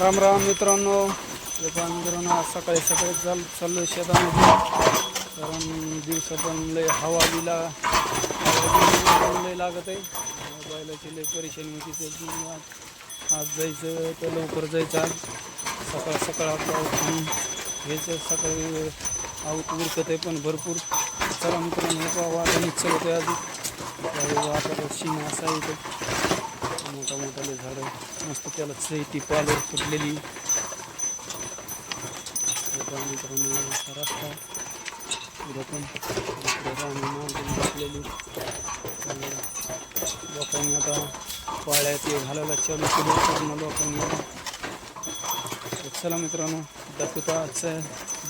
राम राम मित्रांनो. हे मित्रांनो आज सकाळी सकाळी चाल चाललो शेतामध्ये. कारण दिवसा पण लय हवा बिला. लय लागत आहे. बैलाची लय परेशानी होती त्याची. आज आज जायचं तर लवकर जायचं आज. सकाळ सकाळ आपलं उठून घ्यायचं. सकाळी आऊत उरकत आहे पण भरपूर. चला मित्रांनो हे पहा वाटाने चलत आहे अजून वाटाला शिंग असा आहे मोठा मोठाले झाडं मस्त त्याला चैती पालर फुटलेली. मित्रांनो रस्ता. लोकांनी आता पाळ्यात हे घालायला चालू केलं पूर्ण लोकांनी. आता. चला मित्रांनो दाखवता आजच्या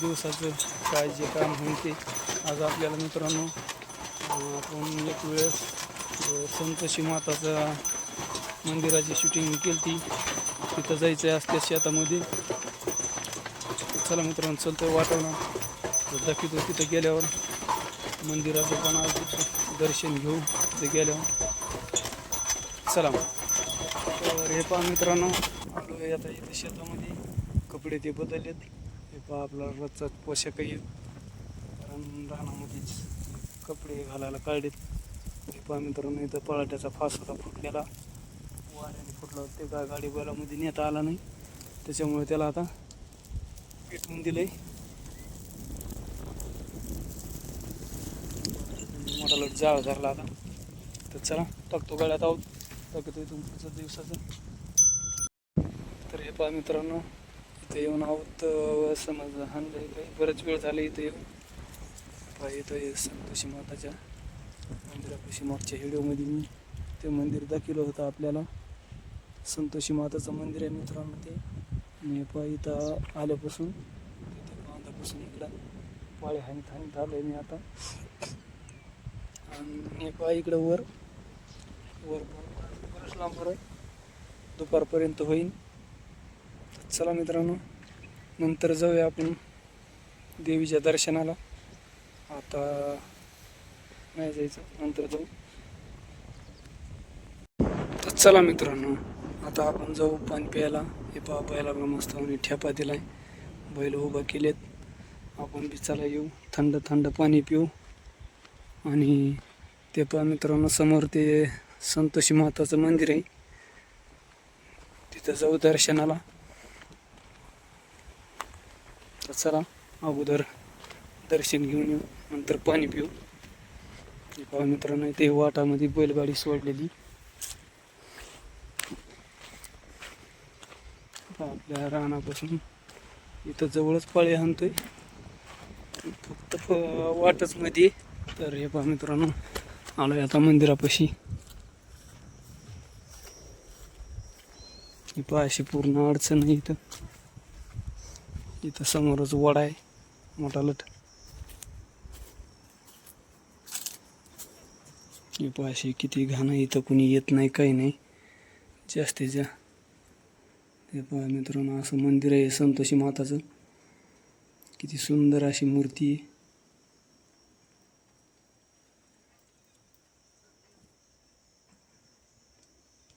दिवसाचं काय जे काम होईल ते आज आपल्याला मित्रांनो आपण एक वेळेस संतोषी माताचा मंदिराची शूटिंग केली ती तिथं जायचं आहे असल्या शेतामध्ये. चला मित्रांनो चलतं वाटवणं दाखवतो तिथं गेल्यावर. मंदिराचं पण दर्शन घेऊ तिथं गेल्यावर. चला तर हे पहा मित्रांनो आपलं आता इथे शेतामध्ये कपडे ते बदललेत. हे पहा आपला रोजचा पोशाख येईल कारण रानामध्येच कपडे घालायला काढलेत. हे पहा मित्रांनो इथं पळाट्याचा फास होता फुटलेला. वाऱ्याने फुटलं. ते काय गाडी बैलामध्ये नेता आला नाही. त्याच्यामुळे त्याला आता पेटवून दिलंय. मोठा लोट जाळ धरला आता. तर चला टाकतो गाड्यात आहोत. टाकतो इथून पुढच्या दिवसाचं. तर हे पहा मित्रांनो इथे येऊन आहोत समज हाणलं काही. बरेच वेळ झाले इथं येऊन. पहा इथं संतोषी माताच्या मंदिरापाशी मागच्या व्हिडिओमध्ये मी ते मंदिर दाखवलं होतं आपल्याला. संतोषी माताचं मंदिर आहे मित्रांनो ते मी पहा इथं आल्यापासून तिथे बांधापासून इकडं पाळी हानीत हानीत आलो आहे मी आता. आणि पहा इकडं वर वर बरंच लांबवर आहे. दुपारपर्यंत होईल चला मित्रांनो नंतर जाऊया आपण देवीच्या दर्शनाला. आता नाही जायचं नंतर जाऊ. तर चला मित्रांनो आता आपण जाऊ पाणी प्यायला. हे पहा बैलाला मस्त आणि ठेपा दिलाय. बैल उभा केलेत. आपण बी चला येऊ. थंड थंड पाणी पिऊ. आणि ते पहा मित्रांनो समोर ते संतोषी माताचं मंदिर आहे. तिथं जाऊ दर्शनाला. तर चला अगोदर दर्शन घेऊन येऊ. नंतर पाणी पिऊ. हे पहा मित्रांनो ते वाटामध्ये बैलगाडी सोडलेली पहा आपल्या रानापासून इथं जवळच पाळी आणतोय. फक्त वाटच मध्ये तर हे पहा मित्रांनो आलोय आता मंदिरापाशी. ही पहा अशी पूर्ण अडचण आहे इथं. इथं समोरच वडा आहे मोठा लट. ही पहा अशी किती घाण आहे इथं कुणी येत नाही काही नाही. जास्तीच्या हे पहा मित्रांनो असं मंदिर आहे संतोषी माताचं. किती सुंदर अशी मूर्ती आहे.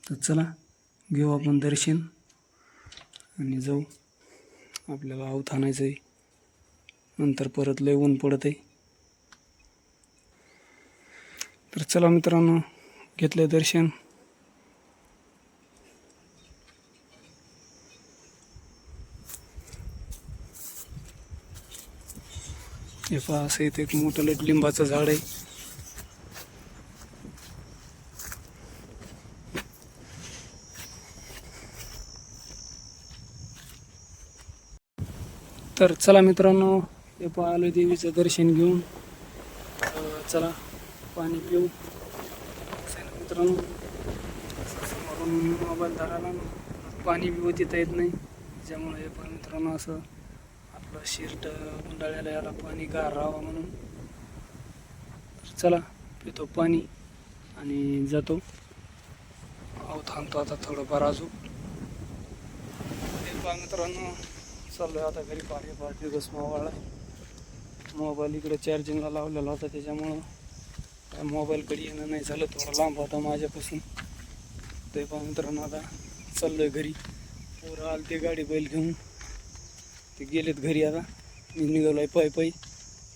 तर चला घेऊ आपण दर्शन आणि जाऊ. आपल्याला आऊत आणायचं आहे. नंतर परत लय ऊन पडत आहे. तर चला मित्रांनो घेतलं दर्शन. हे पहा असं इथे एक मोठं लट लिंबाचं झाड आहे. तर चला मित्रांनो हे पाहिलं देवीचं दर्शन घेऊन. चला पाणी पिऊ. मित्रांनो समोरून मोबाईल धरायला. पाणी पिऊ देता येत नाही. त्यामुळे हे पण मित्रांनो असं आपलं शिर्ट गुंडाळ्याला याला पाणी गार राहावा म्हणून. तर चला पितो पाणी आणि जातो. अहो थांबतो आता थोडंफार अजून. पहा मित्रांनो चाललोय आता घरी. पाणी पाच दिवस मोबाईल मोबाईल इकडे चार्जिंगला लावलेला होता त्याच्यामुळं काय मोबाईलकडे येणं नाही झालं. थोडं लांब होता माझ्यापासून. ते पण मित्रांनो आता चाललोय घरी. पोरं आलते गाडी बैल घेऊन. ते गेलेत घरी आता. मी निघालो आहे पायी पायी.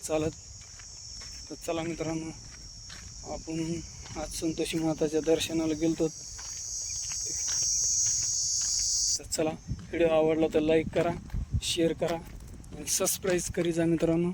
चालत. तर चला मित्रांनो. आपण आज संतोषी माताच्या दर्शनाला गेलतो. तर चला. व्हिडिओ आवडला तर लाईक करा शेअर करा आणि सबस्क्राईब करी जा मित्रांनो.